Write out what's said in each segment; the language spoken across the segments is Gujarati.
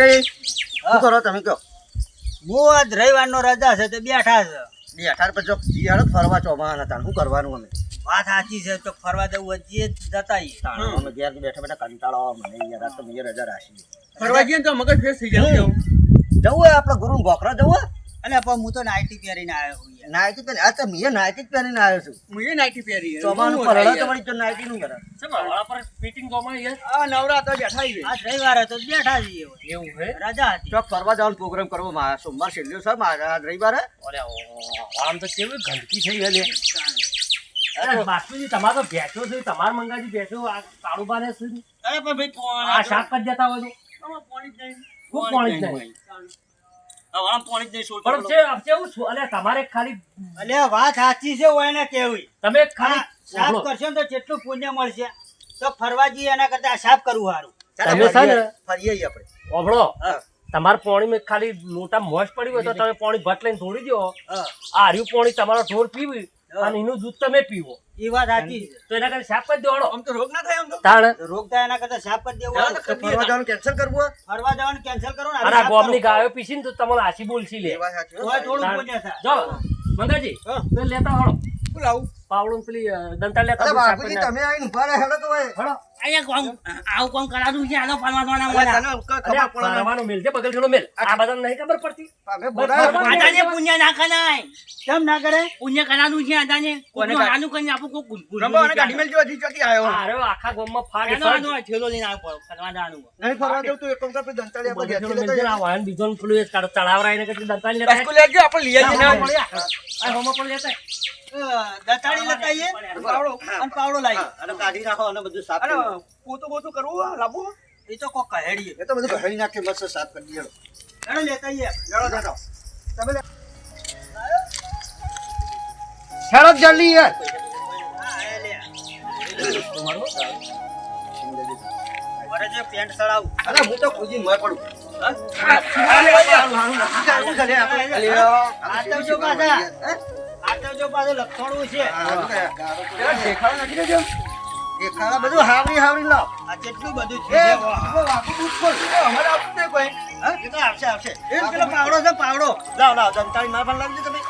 કઈ શું કરો તમે કહો. હું આજ રવિવારનો રજા છે તો બેઠા છે. બે અઢાર પછી જી ફરવા ચોમાના હતા શું કરવાનું અમે? વાત સાચી છે તો ફરવા જવું હજી જતા અમે ઘેર બેઠા બેઠા કંટાળો મને યાર તો મેં રજા રાખી. ફરવા જઈએ ને તો મગજ ફ્રેશ થઈ જાય જવું હોય આપણે ગુરુ બોકરા જવું અને પણ હું તો નાઇટી પહેરીને આવ્યો છું યાર. નાઇટી પહેરી આ તો મેં નાઇટી જ પહેરીને આવ્યો છું મેં નાઇટી પહેરી છે. ચોમાનું શું પરળો થાય તો નાઇટી નું કરે શેમ વાળા પર meeting ગોમાં યાર? આ નવરા તો બેઠા છે આ રવિવાર હતો તો બેઠા છે એવું હે? રાજા હતી ચોક ફરવા જવાનો પ્રોગ્રામ કરવો મારે સોમવાર છેલ્લો છે મારા રવિવાર રવિવારે અરે આમ તો કેવી ગંદકી થઈ ગઈ લે. અરે બાપુજી, તમારે તો ભેંસો છે, તમાર મંગાજી બેઠો આ કાળુબાને છે ને. અરે પણ ભાઈ આ શાક પર જતા હોય તો. પાણી જ નહીં. શું પાણી જ નહીં? આમ પાણી જ નહીં છોડતો. પણ છે- આ કેવું છું? તમારે ખાલી અલ્યા વાત સાચી છે હોય ને કેવી તમે ખાલી સાફ. કરશો ને તો જેટલું પુણ્ય મળશે તો ફરવા જઈએ એના કરતા આ સાફ કરવું સારું તમે છે ને? ફરીએ- ફરીએ આપણે ઓભળો. હા. તમારે પાણીમાં ખાલી લોટા મોજ પડી હોય તો તમે પોણી ભટ લઈને ધોડી દો આ હર્યું પોણી તમારો ઢોર પીવી. અને એનું દૂધ તમે પીવો. એ વાત સાચી તો એના કરતા સાફ જ દેવાડો. આમ તો રોગ ના થાય આમ તો. તાણ. રોગ થાય એના કરતા સાફ જ દેવું. ફરવા જવાનું કેન્સલ કરવું? ફરવા જવાનું કેન્સલ કરો ને આ ગોમની ગાયો પીસી ને તો તમારે આછી બોલશી લે. એ વાત સાચી હો. થોડું. પુણ્ય જો મંગાજી તો લેતા હળો. શું લાવું. પાવડું પેલી દંતા લેતા તમે આવીને ઊભા રહે હેડો તો ભાઈ. અહીંયા કોણ? આવું કોણ કરાતું છે? આનો ફરવાના અરે મોડા તને ક- અરે આ ખબર પડે. ને. ફરવાનું મેલ છે બગલ મેલ. આ બધાને નહીં ખબર પડતી. આદાને પુણ્ય ના કરાય. કેમ ના કરે? પુણ્ય કરાતું છે આદાને. કોને કોઈનું કરીને આપું કોઈ ગુન- રંબો અને ગાડી મેલ જો હજી ચોથી આવ્યો? આ આખા ગામમાં ફાડ એનો આનો થેલો લઈને આવો ફરવા જવાનું. નહીં ફરવા જવું તો એક કામ કર, પછી દંતાળી આપણે બગલ ઘેરથી મેલ આ વાહન બીજોનું પેલું એ તળ- તળાવરા એને કદી લેતા બાસ્કુ લેજો આપણે લઈ આવીએ. ને. આ. આ હોમો પડી લેતા. દતાળી લેતા આવીએ. પાવડો. અને પાવડો લાવી અને કાઢી રાખો અને બધું સાફ કરી પોતું કરવું લાવવું એ તો કોક કહેડીએ. એ તો બધું કહેડી નાખે મસ્ત સાફ કરી દઈએ. ચાલો લેતા આવીએ હેડો, હેડો. તમે લે- હેડો જલ્દી યાર. પેન્ટ સડાવું અરે હું તો ખુજીને મર પડું. લખણું છે. હા, નાખી દેજો એ બધું હાવરી હાવરી લાવ. આ કેટલું બધું છે પેલો વાઘું દૂધ ખોલ. અમારે આપવું નહીં કોઈ હા, એ તો આવશે આવશે એ પેલો પાવડો છે પાવડો લાવ લાવ જનતાની માર પણ લાવજો તમે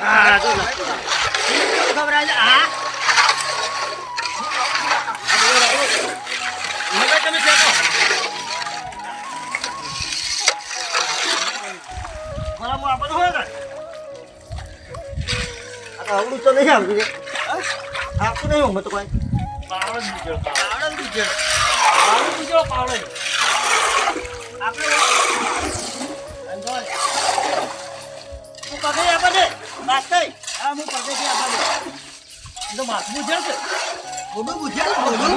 હા ખબર આજે આવડું તો નહીં આવડું. હા? આવતું નહીં હોમે તો કોઈ. પાવડો બીજો પાવડો. બીજો પાવડો બીજો પાવડો આપણે તું પગે આપે દે માસ્તર હા હું પગે થી આપે દે તો છે. બોડું બુঝ્યા બોડું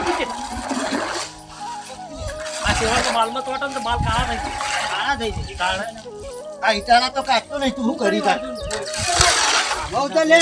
આ સેવાનો માલમાં તોટે ને તો માલ કાળા થઈ જાય. કાળા થઈ જાય. કાળા. આ ઈટાળા તો કાચતો નહીં તું શું કરી તાર બહુ તો લે.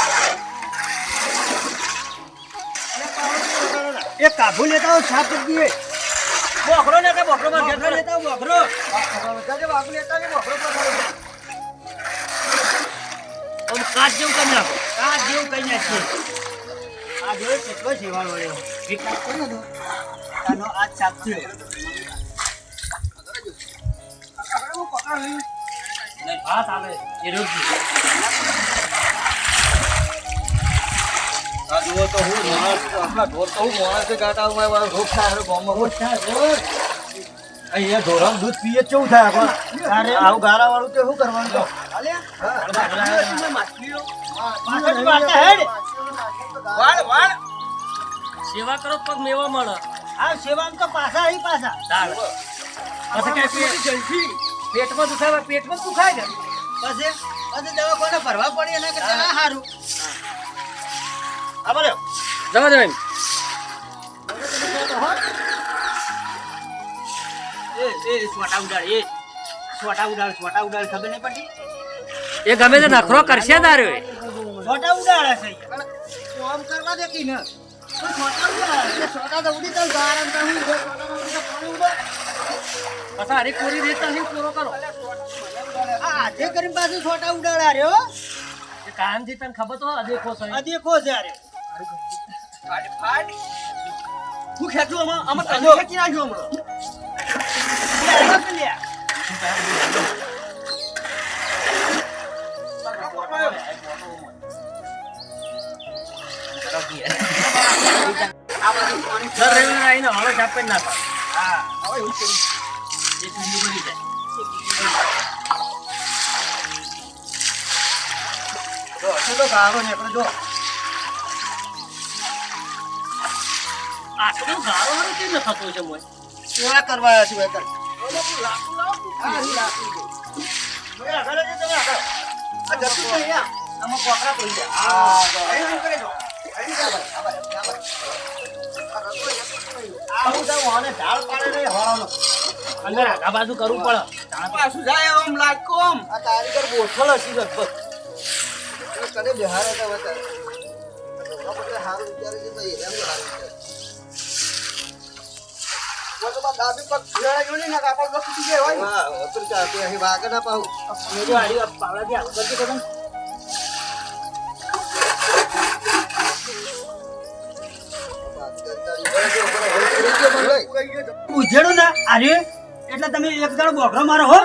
એ કાબુ લેતા હું સાફ કરી દઈએ બોકરો લેતા બોખરો માં ઘેર લેતા હું બોખરો બાપુ લેતા આવજો, બોખરો. આમ કાચ જેવું કરી નાખો. કાચ જેવું કરી નાખીએ. આ જોયો કેટલો સેવાળ વળ્યો વિકાસ કર્યો તો. આનો આ સાફ થયો ભાત આવે એ રોજ આ જુઓ તો હું માણસ આપણા ઢોર તો હું માણસ છે ગાતા હું મારા રોગ થાય ગામમાં અહીંયા ઢોરાનું દૂધ પીએ કેવું થાય આપણે અરે. આવું ગારા વાળું તો શું કરવાનું તો? પાછળ વાળતા હેડ. વાળ વાળ. સેવા કરો પગ મેવા મળે. આ સેવા તો પાછા અહીં પાછા. પછી પેટમાં દુખાય પેટમાં દુખાય છે. પછી પછી દવા કોને ભરવા પડી એના કરતા. સારું આ જવા દે એમ. એ છોટા ઉડાડ એ. છોટા ઉડાડ છોટા ઉડાડ ખબર નહીં પડતી? એ ગમે તે નખરો કરશે તારે. છોટા ઉડાડે છે કામ કરવા દે ને? તો છોટા એ છોટા તો ઉડી ચાલ ગારમ તો હું જો તો તો પાણી ઉડે. નહીં પૂરો કરો આ આજે કરીને પાછું છોટા ઉડાડ્યા રે હો. એ કાયમથી તને ખબર તો અદેખો છે આ દેખો છે અરે. ફાડ ફાડ હું ખેંચું આમાં આમાં તને ખેંચો. નાખ્યો હમણાં. લે, લે. સર આવીને હળો ચાપે ના પાડે. હા હવે એવું કર્યું. એ ચૂંટણી જો, આટલો ગારો હારો કેમ ન થતો છે મોય કરવા આવ્યા છીએ વેતર લાકડું છે. હવે આગળ તમે આગળ. આ જતું આમાં કોકરા પડી જાય અહીં કરે જો. અહીં ઢાળ પાડે નહીં હવાનો. અંદર આગા બાજુ કરવું પડે પાછું જાય આમ લાગકો આમ આ કારીગર બોથલ હશે લગભગ. કને બિહારે તો વધારે. હારું વિચારે છે ભાઈ, એમ હારું વિચારે. ઉજેડો ને આરે એટલે તમે એક દાડો બોકરો મારો હો.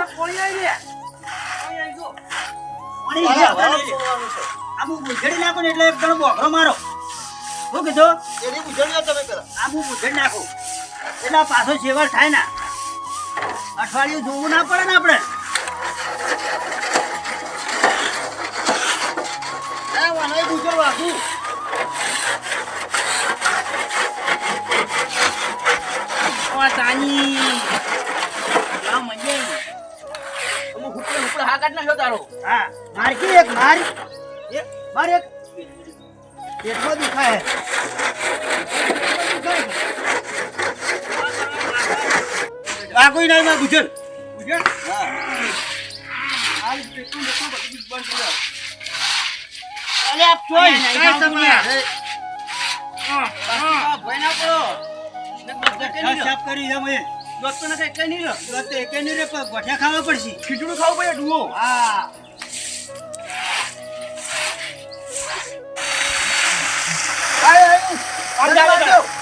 પાણી લે, આવતા લઈ લે. આ હું ઉજેડી નાખું ને એટલે એક દાડો બોકરો મારો. શું કીધો? એની ઉજળીઓ તમે પેલા. આ હું ઉજેડી નાખું. એટલે પાછો સેવર થાય ને. અઠવાડિયું જોવું ના પડે ને આપણે. ગુજર વાગું. તાની. માર એક માર. એક માર એક. પેટમાં દુખાય. કોઈ નહીં માં ગુજર ગુજર અલે આપ ચોઈ કઈ તમને હા ભોય ના પડો. સાફ કરી દે મેં દોસ્તો ને કઈ કઈ નહીં રહ્યો. દોસ્તો એક નહીં રે પણ ગોઠિયા ખાવા પડશે. ખીચડું ખાવું પડે ડુઓ હા. આય, આય. આમ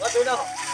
વા ધોઈ નાખો.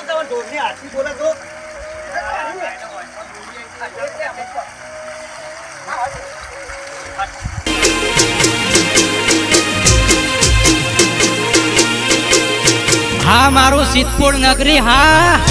તમારે ઢોરની આથી બોલા તો. સિદ્ધપુર નગરી હા